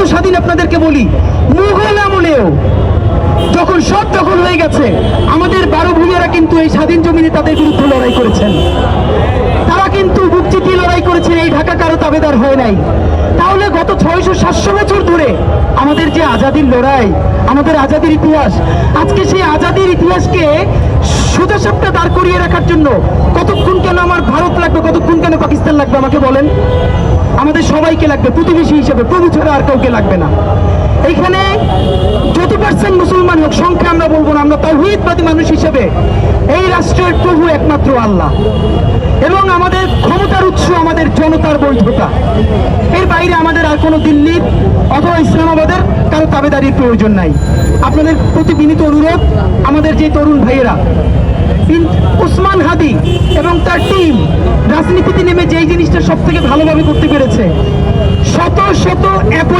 এত স্বাধীন আপনাদেরকে বলি, মুঘল আমলেও যখন সব দখল হয়ে গেছে, আমাদের বারো ভূমিরা কিন্তু এই স্বাধীন জমিনে তাদের বিরুদ্ধে লড়াই করেছেন। তারা কিন্তু বুক চিতিয়ে লড়াই করেছেন, এই ঢাকা কারও তাবেদার হয় নাই। তাহলে গত ছয়শো সাতশো বছর ধরে আমাদের যে আজাদির লড়াই, আমাদের আজাদির ইতিহাস, আজকে সেই আজাদির ইতিহাসকে সোজা সাপটা দাঁড় করিয়ে রাখার জন্য কতক্ষণ কেন আমার ভারত লাগবে, কতক্ষণ কেন পাকিস্তান লাগবে আমাকে বলেন? আমাদের সবাইকে লাগবে, প্রতিবেশী হিসেবে, প্রভু ছাড়া আর কাউকে লাগবে না। এইখানে যত পার্সেন্ট মুসলমান হোক, সংখ্যা আমরা বলব না, আমরা তৌহিদবাদী মানুষ হিসেবে এই রাষ্ট্রের প্রভু একমাত্র আল্লাহ। এবং আমাদের ক্ষমতার উৎস আমাদের জনতার বৈধতা। এর বাইরে আমাদের আর কোনো দিল্লির অথবা ইসলামাবাদের কারও তাবেদারির প্রয়োজন নাই। আপনাদের প্রতি বিনীত অনুরোধ, আমাদের যে তরুণ ভাইয়েরা উসমান হাদি এবং তার টিম রাজনীতিতে সব থেকে ভালোভাবে করতে পেরেছে। শত শত অ্যাপলি